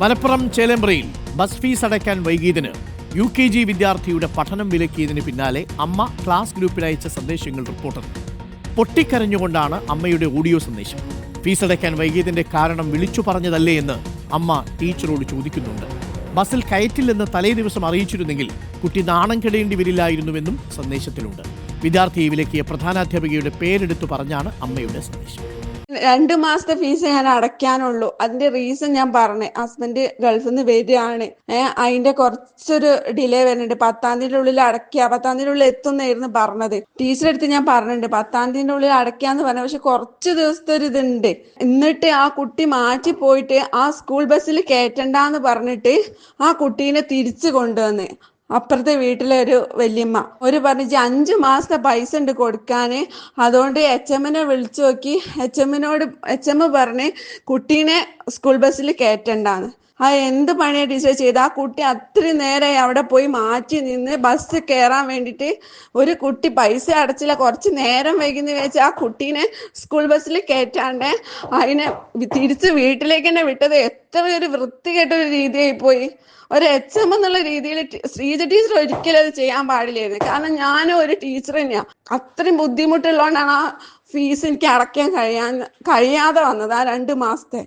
Malappuram ചേലേമ്പ്രയിൽ bus fees അടയ്ക്കാൻ വൈകിയതിന് U K G വിദ്യാർത്ഥിയുടെ പഠനം വിലക്കിയതിന് പിന്നാലെ അമ്മ ക്ലാസ് ഗ്രൂപ്പിൽ അയച്ച സന്ദേശങ്ങൾ റിപ്പോർട്ടർ. പൊട്ടിക്കരഞ്ഞുകൊണ്ടാണ് അമ്മയുടെ ഓഡിയോ സന്ദേശം. ഫീസ് അടയ്ക്കാൻ വൈകിയതിന്റെ കാരണം വിളിച്ചു പറഞ്ഞതല്ലേ എന്ന് അമ്മ ടീച്ചറോട് ചോദിക്കുന്നുണ്ട്. ബസ്സിൽ കയറ്റില്ലെന്ന് തലേ ദിവസം അറിയിച്ചിരുന്നെങ്കിൽ കുട്ടി നാണം കെടേണ്ടി വരില്ലായിരുന്നുവെന്നും സന്ദേശത്തിലുണ്ട്. വിദ്യാർത്ഥിയെ വിലക്കിയ പ്രധാനാധ്യാപികയുടെ പേരെടുത്തു പറഞ്ഞാണ് അമ്മയുടെ സന്ദേശം. രണ്ട് മാസത്തെ ഫീസ് ഞാൻ അടയ്ക്കാനുള്ളൂ. അതിന്റെ റീസൺ ഞാൻ പറഞ്ഞു. ഹസ്ബൻഡ് ഗൾഫിൽ നിന്ന് വരികയാണ് അതിന്റെ കുറച്ചൊരു ഡിലേ വരുന്നുണ്ട്. പത്താം തീയതിയുടെ ഉള്ളിൽ അടയ്ക്കുക പത്താം തീയതിയുടെ ഉള്ളിൽ എത്തുന്നായിരുന്നു പറഞ്ഞത്. ടീച്ചറെ അടുത്ത് ഞാൻ പറഞ്ഞിട്ടുണ്ട്. പത്താം തീയതിന്റെ ഉള്ളിൽ അടയ്ക്കാന്ന് പറഞ്ഞു. പക്ഷെ കുറച്ച് ദിവസത്തെ ഒരു ഇതുണ്ട്. എന്നിട്ട് ആ കുട്ടി മാറ്റി പോയിട്ട് ആ സ്കൂൾ ബസ്സിൽ കയറ്റണ്ടെന്ന് പറഞ്ഞിട്ട് ആ കുട്ടീനെ തിരിച്ചു കൊണ്ടുവന്ന്. അപ്പുറത്തെ വീട്ടിലെ ഒരു വല്യമ്മ. ഒരു പറഞ്ഞു അഞ്ചു മാസത്തെ പൈസ ഉണ്ട് കൊടുക്കാന്. അതുകൊണ്ട് എച്ച് എമ്മിനെ വിളിച്ചു നോക്കി. എച്ച് എമ്മിനോട് എച്ച് എം പറഞ്ഞ് കുട്ടീനെ സ്കൂൾ ബസ്സിൽ കയറ്റണ്ടാന്ന്. ആ എന്ത് പണിയാ ടീച്ചർ ചെയ്ത്? ആ കുട്ടി അത്രയും നേരെ അവിടെ പോയി മാറ്റി നിന്ന് ബസ് കയറാൻ വേണ്ടിയിട്ട് ഒരു കുട്ടി പൈസ അടച്ചില്ല. കുറച്ച് നേരം വൈകുന്ന വെച്ച് ആ കുട്ടീനെ സ്കൂൾ ബസ്സിൽ കയറ്റാണ്ട് അതിനെ തിരിച്ച് വീട്ടിലേക്ക് തന്നെ വിട്ടത്. എത്ര ഒരു വൃത്തികെട്ട ഒരു രീതിയായി പോയി. ഒരു എച്ച് എം എന്നുള്ള രീതിയിൽ ശ്രീജ ടീച്ചർ ഒരിക്കലും അത് ചെയ്യാൻ പാടില്ലായിരുന്നു. കാരണം ഞാനും ഒരു ടീച്ചർ തന്നെയാ. അത്രയും ബുദ്ധിമുട്ടുള്ളതുകൊണ്ടാണ് ആ ഫീസ് എനിക്ക് അടയ്ക്കാൻ കഴിയാൻ കഴിയാതെ വന്നത് ആ രണ്ട് മാസത്തെ.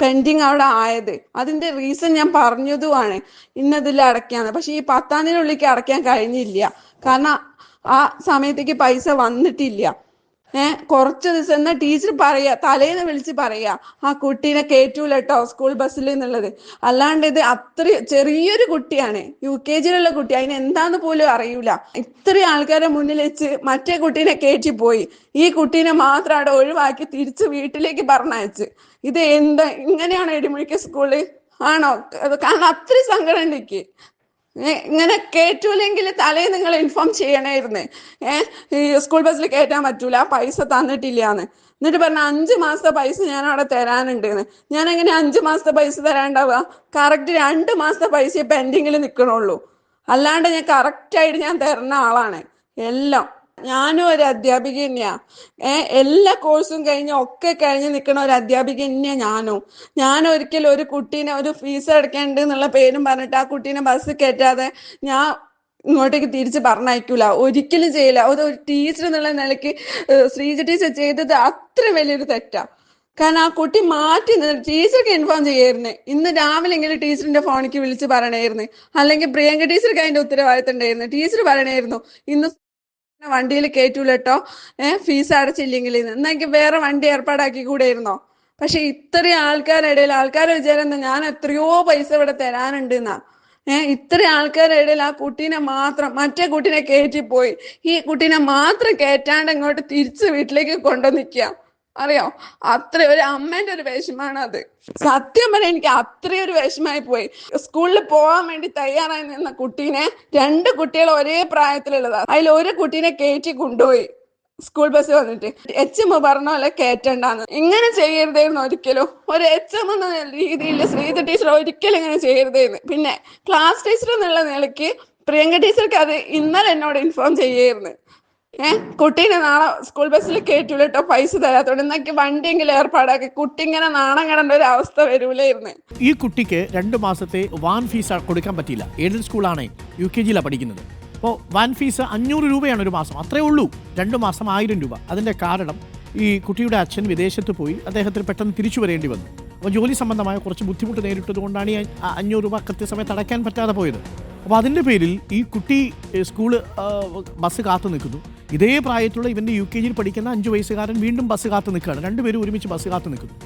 പെൻഡിങ് അവിടെ ആയത്. അതിന്റെ റീസൺ ഞാൻ പറഞ്ഞതുമാണ്. ഇന്നതിൽ അടയ്ക്കാന്ന്. പക്ഷെ ഈ പത്താം തീയതിനുള്ളിലേക്ക് അടയ്ക്കാൻ കഴിഞ്ഞില്ല. കാരണം ആ സമയത്തേക്ക് പൈസ വന്നിട്ടില്ല. ഏഹ് കുറച്ച് ദിവസം എന്നാ ടീച്ചർ പറയാ തലേന്ന് വിളിച്ച് പറയാ ആ കുട്ടീനെ കേറ്റൂല കേട്ടോ സ്കൂൾ ബസ്സിൽ എന്നുള്ളത്. അല്ലാണ്ട് ഇത് അത്ര ചെറിയൊരു കുട്ടിയാണ് യു കെ ജിയിലുള്ള കുട്ടി അതിന് എന്താന്ന് പോലും അറിയൂല. ഇത്രയും ആൾക്കാരെ മുന്നിൽ വെച്ച് മറ്റേ കുട്ടീനെ കേറ്റി പോയി. ഈ കുട്ടീനെ മാത്രം അവിടെ ഒഴിവാക്കി തിരിച്ച് വീട്ടിലേക്ക് പറഞ്ഞയച്ച്. ഇത് എന്താ ഇങ്ങനെയാണോ ഇടിമുഴിക്ക സ്കൂൾ? ആണോ? കാരണം അത്രയും സങ്കടം എനിക്ക് ഇങ്ങനെ കേറ്റൂലെങ്കിൽ തലേ നിങ്ങൾ ഇൻഫോം ചെയ്യണമായിരുന്നു ഏഹ് സ്കൂൾ ബസ്സിൽ കയറ്റാൻ പറ്റൂല പൈസ തന്നിട്ടില്ല എന്ന് എന്നിട്ട് പറഞ്ഞ അഞ്ച് മാസത്തെ പൈസ ഞാൻ അവിടെ തരാനുണ്ട് ഞാൻ എങ്ങനെ അഞ്ച് മാസത്തെ പൈസ തരാണ്ടാവുക? കറക്റ്റ് രണ്ട് മാസത്തെ പൈസ പെൻഡിങ്ങിൽ നിൽക്കണുള്ളൂ അല്ലാണ്ട് ഞാൻ കറക്റ്റ് ആയിട്ട് ഞാൻ തരുന്ന ആളാണ്. എല്ലാം. ഞാനും ഒരു അധ്യാപിക തന്നെയാ. ഏഹ് എല്ലാ കോഴ്സും കഴിഞ്ഞ് ഒക്കെ കഴിഞ്ഞ് നിൽക്കുന്ന ഒരു അധ്യാപിക തന്നെയാ ഞാനും. ഞാൻ ഒരിക്കലും ഒരു കുട്ടീനെ ഒരു ഫീസ് അടയ്ക്കേണ്ട എന്നുള്ള പേരും പറഞ്ഞിട്ട് ആ കുട്ടീനെ ബസ് കയറ്റാതെ ഞാൻ ഇങ്ങോട്ടേക്ക് തിരിച്ച് പറഞ്ഞയക്കൂല. ഒരിക്കലും ചെയ്യില്ല. ഒരു ടീച്ചർ എന്നുള്ള നിലയ്ക്ക് ശ്രീജ ടീച്ചർ ചെയ്തത് അത്ര വലിയൊരു തെറ്റാ. കാരണം ആ കുട്ടി മാറ്റി ടീച്ചർക്ക് ഇൻഫോം ചെയ്യായിരുന്നു. ഇന്ന് രാവിലെ എങ്കിലും ടീച്ചറിന്റെ ഫോണിക്ക് വിളിച്ച് പറയണായിരുന്നു. അല്ലെങ്കിൽ പ്രിയങ്ക ടീച്ചർക്ക് അതിന്റെ ഉത്തരവാദിത്തം ഉണ്ടായിരുന്നു. ടീച്ചർ പറയണായിരുന്നു ഇന്ന് വണ്ടിയിൽ കയറ്റൂല കേട്ടോ ഏഹ് ഫീസ് അടച്ചില്ലെങ്കിൽ എന്നെങ്കിൽ വേറെ വണ്ടി ഏർപ്പാടാക്കി കൂടെയിരുന്നോ? പക്ഷെ ഇത്രയും ആൾക്കാരുടെ ആൾക്കാരെ വിചാരം ഞാൻ എത്രയോ പൈസ ഇവിടെ തരാനുണ്ട് എന്നാ ഏഹ് ഇത്രയും ആൾക്കാരുടെ ഇടയിൽ ആ കുട്ടീനെ മാത്രം മറ്റേ കുട്ടീനെ കയറ്റിപ്പോയി ഈ കുട്ടീനെ മാത്രം കയറ്റാണ്ട് ഇങ്ങോട്ട് തിരിച്ച് വീട്ടിലേക്ക് കൊണ്ടുവന്നിക്കുക അറിയോ? അത്ര ഒരു അമ്മേന്റെ ഒരു വിഷമാണ് അത് സത്യം പറഞ്ഞാൽ എനിക്ക് അത്രയും ഒരു വിഷമായി പോയി. സ്കൂളിൽ പോകാൻ വേണ്ടി തയ്യാറായി നിന്ന കുട്ടീനെ രണ്ട് കുട്ടികൾ ഒരേ പ്രായത്തിലുള്ളതാ. അതിൽ ഒരു കുട്ടീനെ കയറ്റി കൊണ്ടുപോയി. സ്കൂൾ ബസ് വന്നിട്ട്. എച്ച് എം പറഞ്ഞ പോലെ കയറ്റണ്ടെന്ന് ഇങ്ങനെ ചെയ്യരുതായിരുന്നു ഒരിക്കലും. ഒരു എച്ച് എം എന്ന രീതിയിൽ ശ്രീധ ടീച്ചർ ഒരിക്കലും ഇങ്ങനെ ചെയ്യരുതായിരുന്നു പിന്നെ ക്ലാസ് ടീച്ചർ എന്നുള്ള നിലയ്ക്ക് പ്രിയങ്ക ടീച്ചർക്ക് അത് ഇന്നലെ എന്നോട് ഇൻഫോം ചെയ്യായിരുന്നു ഏഹ് കുട്ടീനെ നാളെ സ്കൂൾ ബസ്സിൽ കയറ്റൂല കേട്ടോ പൈസ തരാത്തോണ്ട്. എന്നൊക്കെ വണ്ടിയെങ്കിലും ഏർപ്പാടാക്കി. കുട്ടി ഇങ്ങനെ നാണം കിടണ്ട ഒരു അവസ്ഥ വരൂലായിരുന്നു. ഈ കുട്ടിക്ക് രണ്ട് മാസത്തെ വാൻ ഫീസ് കൊടുക്കാൻ പറ്റിയില്ല. എയ്ഡഡ് സ്കൂളാണ് യു കെ ജിയിലാണ് പഠിക്കുന്നത്. അപ്പോൾ വാൻ ഫീസ് അഞ്ഞൂറ് രൂപയാണ് ഒരു മാസം. അത്രേ ഉള്ളൂ. രണ്ട് മാസം ആയിരം രൂപ. അതിന്റെ കാരണം ഈ കുട്ടിയുടെ അച്ഛൻ വിദേശത്ത് പോയി അദ്ദേഹത്തിന് പെട്ടെന്ന് തിരിച്ചു വരേണ്ടി വന്നു. അപ്പോൾ ജോലി സംബന്ധമായ കുറച്ച് ബുദ്ധിമുട്ട് നേരിട്ടത് കൊണ്ടാണ് ഈ അഞ്ഞൂറ് രൂപ കൃത്യസമയത്ത് അടയ്ക്കാൻ പറ്റാതെ പോയത്. അപ്പോൾ അതിന്റെ പേരിൽ ഈ കുട്ടി സ്കൂൾ ബസ് കാത്തു നിൽക്കുന്നു. ഇതേ പ്രായത്തിലുള്ള ഇവന്റെ യു കെ ജിയിൽ പഠിക്കുന്ന അഞ്ച് വയസ്സുകാരൻ വീണ്ടും ബസ് കാത്തു നിൽക്കുകയാണ്. രണ്ടുപേരും ഒരുമിച്ച് ബസ് കാത്തു നിൽക്കുന്നു.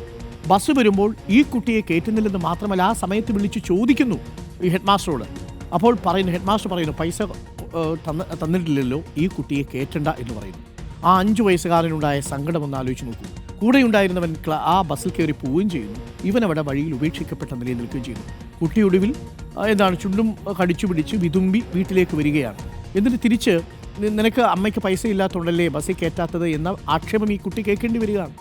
ബസ് വരുമ്പോൾ ഈ കുട്ടിയെ കയറ്റുന്നില്ലെന്ന് മാത്രമല്ല ആ സമയത്ത് വിളിച്ച് ചോദിക്കുന്നു ഈ ഹെഡ് മാസ്റ്ററോട് അപ്പോൾ പറയുന്നു ഹെഡ് മാസ്റ്റർ പറയുന്നു പൈസ തന്ന തന്നിട്ടില്ലല്ലോ ഈ കുട്ടിയെ കയറ്റണ്ട എന്ന് പറയുന്നു. ആ അഞ്ച് വയസ്സുകാരനുണ്ടായ സങ്കടം ഒന്ന് ആലോചിച്ച് നോക്കൂ. കൂടെ ഉണ്ടായിരുന്നവൻ ആ ബസ്സിൽ കയറി പോവുകയും ചെയ്യുന്നു. ഇവൻ അവിടെ വഴിയിൽ ഉപേക്ഷിക്കപ്പെട്ട നിലയിൽ നിൽക്കുകയും ചെയ്യുന്നു. കുട്ടിയൊടുവിൽ എന്താണ് ചുണ്ടും കടിച്ചു പിടിച്ച് വിതുമ്പി വീട്ടിലേക്ക് വരികയാണ്. എന്നിട്ട് തിരിച്ച് നിനക്ക് അമ്മയ്ക്ക് പൈസ ഇല്ലാത്തതുകൊണ്ടല്ലേ ബസ്സിൽ കയറ്റാത്തത് എന്ന ആക്ഷേപം ഈ കുട്ടി കേൾക്കേണ്ടി വരികയാണ്.